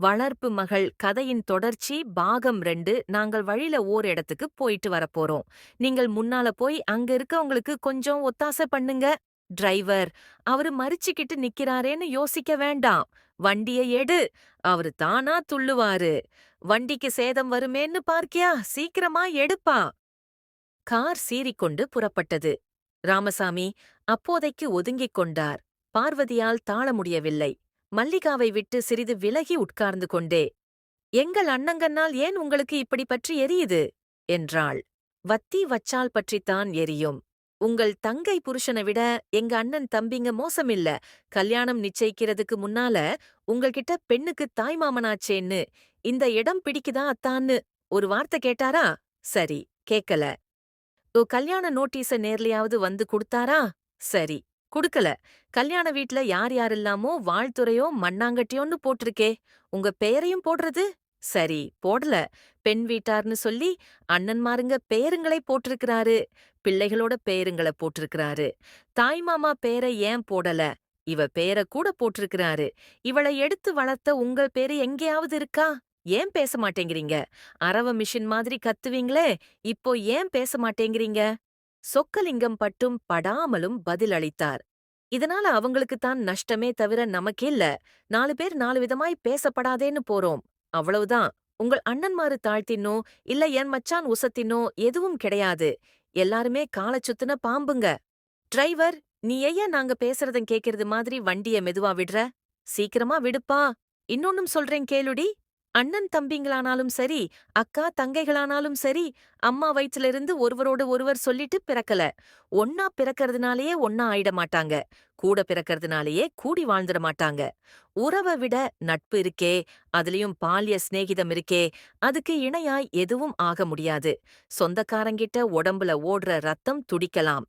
வளர்ப்பு மகள் கதையின் தொடர்ச்சி பாகம் ரெண்டு. நாங்கள் வழியில ஓர் இடத்துக்கு போயிட்டு வரப்போறோம் நீங்கள் முன்னால போய் அங்க இருக்கவங்களுக்கு கொஞ்சம் ஒத்தாசை பண்ணுங்க. டிரைவர் அவரு மறிச்சுக்கிட்டு நிக்கிறாரேன்னு யோசிக்க வேண்டாம். வண்டிய எடு. அவரு தானா துள்ளுவாரு. வண்டிக்கு சேதம் வருமேன்னு பார்க்கியா? சீக்கிரமா எடுப்பா. கார் சீறிக்கொண்டு புறப்பட்டது. ராமசாமி அப்போதைக்கு ஒதுங்கிக் கொண்டார். பார்வதியால் தாழ முடியவில்லை. மல்லிகாவை விட்டு சிறிது விலகி உட்கார்ந்து கொண்டே எங்கள் அண்ணங்கன்னால் ஏன் உங்களுக்கு இப்படி பற்றி எரியுது? என்றாள். வத்தி வச்சால் பற்றித்தான் எரியும். உங்கள் தங்கை புருஷனை விட எங்க அண்ணன் தம்பிங்க மோசமில்ல. கல்யாணம் நிச்சயிக்கிறதுக்கு முன்னால உங்ககிட்ட பெண்ணுக்கு தாய்மாமனாச்சேன்னு இந்த இடம் பிடிக்குதா அத்தான்னு ஒரு வார்த்தை கேட்டாரா? சரி கேக்கல. ஓ கல்யாண நோட்டீஸ நேர்லயாவது வந்து கொடுத்தாரா? சரி குடுக்கல. கல்யாண வீட்ல யார் யாரெல்லாமோ வாழ்த்துறையோ மண்ணாங்கட்டியோன்னு போட்டிருக்கே. உங்க பெயரையும் போடுறது? சரி போடல. பெண் வீட்டார்னு சொல்லி அண்ணன்மாருங்க பேருங்களை போட்டிருக்கிறாரு. பிள்ளைகளோட பேருங்கள போட்டிருக்கிறாரு. தாய்மாமா பேரை ஏன் போடல? இவ பேர கூட போட்டிருக்கிறாரு. இவளை எடுத்து வளர்த்த உங்கள் பேரு எங்கேயாவது இருக்கா? ஏன் பேச மாட்டேங்கிறீங்க? அரவ மிஷின் மாதிரி கத்துவீங்களே இப்போ ஏன் பேச மாட்டேங்கிறீங்க? சொக்கலிங்கம் பட்டும் படாமலும் பதில் அளித்தார். இதனால அவங்களுக்குத்தான் நஷ்டமே தவிர நமக்கில்ல நாலு பேர் நாலு விதமாய் பேசப்படாதேன்னு போறோம். அவ்வளவுதான். உங்கள் அண்ணன்மாரு தாழ்த்தினோ இல்ல என் மச்சான் உசத்தினோ எதுவும் கிடையாது. எல்லாருமே கால சுத்துன பாம்புங்க. டிரைவர் நீ ஏன் நாங்க பேசுறதும் கேக்கிறது மாதிரி வண்டிய மெதுவா விடுற? சீக்கிரமா விடுப்பா. இன்னொன்னும் சொல்றேன் கேளுடி. அண்ணன் தம்பிங்களானாலும் சரி அக்கா தங்கைகளானாலும் சரி அம்மா வயிற்றிலிருந்து ஒருவரோடு ஒருவர் சொல்லிட்டு பிறக்கல. ஒன்னா பிறக்கறதுனாலேயே ஒன்னா ஆயிட மாட்டாங்க. கூட பிறக்கறதுனாலேயே கூடி வாழ்ந்துட மாட்டாங்க. உறவை விட நட்பு இருக்கே அதுலயும் பால்ய சிநேகிதம் இருக்கே அதுக்கு இணையாய் எதுவும் ஆக முடியாது. சொந்தக்காரங்கிட்ட உடம்புல ஓடுற ரத்தம் துடிக்கலாம்.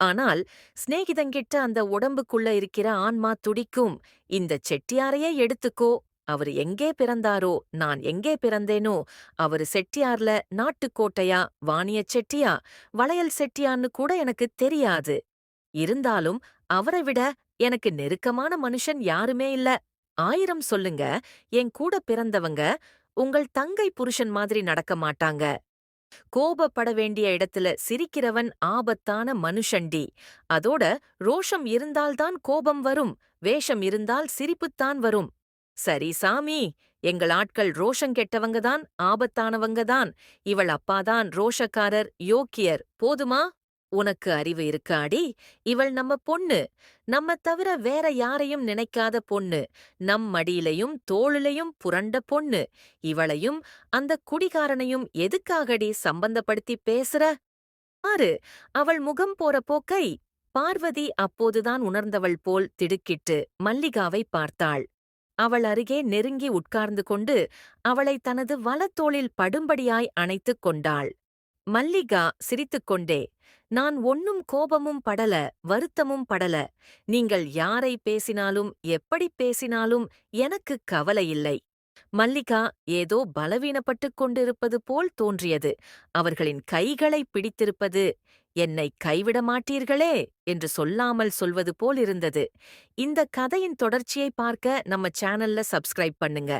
ஆனால் சிநேகிதங்கிட்ட அந்த உடம்புக்குள்ள இருக்கிற ஆன்மா துடிக்கும். இந்த செட்டியாரையே எடுத்துக்கோ. அவர் எங்கே பிறந்தாரோ நான் எங்கே பிறந்தேனோ அவரு செட்டியார்ல நாட்டுக்கோட்டையா வாணியச் செட்டியா வளையல் செட்டியான்னு கூட எனக்கு தெரியாது. இருந்தாலும் அவரை விட எனக்கு நெருக்கமான மனுஷன் யாருமே இல்ல. ஆயிரம் சொல்லுங்க என் கூட பிறந்தவங்க உங்கள் தங்கை புருஷன் மாதிரி நடக்க மாட்டாங்க. கோபப்பட வேண்டிய இடத்துல சிரிக்கிறவன் ஆபத்தான மனுஷண்டி அதோட ரோஷம் இருந்தால்தான் கோபம் வரும் வேஷம் இருந்தால் சிரிப்புத்தான் வரும். சரி சாமி எங்கள் ஆட்கள் ரோஷங் ஆபத்தானவங்க ஆபத்தானவங்கதான் இவள் அப்பாதான் ரோஷக்காரர் யோக்கியர் போதுமா? உனக்கு அறிவு இருக்காடி? இவள் நம்ம பொண்ணு நம்ம தவிர வேற யாரையும் நினைக்காத பொண்ணு நம் மடியிலையும் தோளிலையும் புரண்ட பொண்ணு இவளையும் அந்த குடிகாரனையும் எதுக்காகடி சம்பந்தப்படுத்தி பேசுற? ஆறு அவள் முகம் போற போக்கை பார்வதி அப்போதுதான் உணர்ந்தவள் போல் திடுக்கிட்டு மல்லிகாவை பார்த்தாள். அவள் அருகே நெருங்கி உட்கார்ந்து கொண்டு அவளை தனது வலத்தோளில் படும்படியாய் அணைத்துக் கொண்டாள். மல்லிகா சிரித்துக்கொண்டே நான் ஒன்னும் கோபமும் படல வருத்தமும் படல. நீங்கள் யாரை பேசினாலும் எப்படி பேசினாலும் எனக்கு கவலையில்லை மல்லிகா ஏதோ பலவீனப்பட்டுக் கொண்டிருப்பது போல் தோன்றியது. அவர்களின் கைகளைப் பிடித்திருப்பது என்னை கைவிட மாட்டீர்களே என்று சொல்லாமல் சொல்வது போல் இருந்தது. இந்த கதையின் தொடர்ச்சியை பார்க்க நம்ம சேனல்ல சப்ஸ்கிரைப் பண்ணுங்க.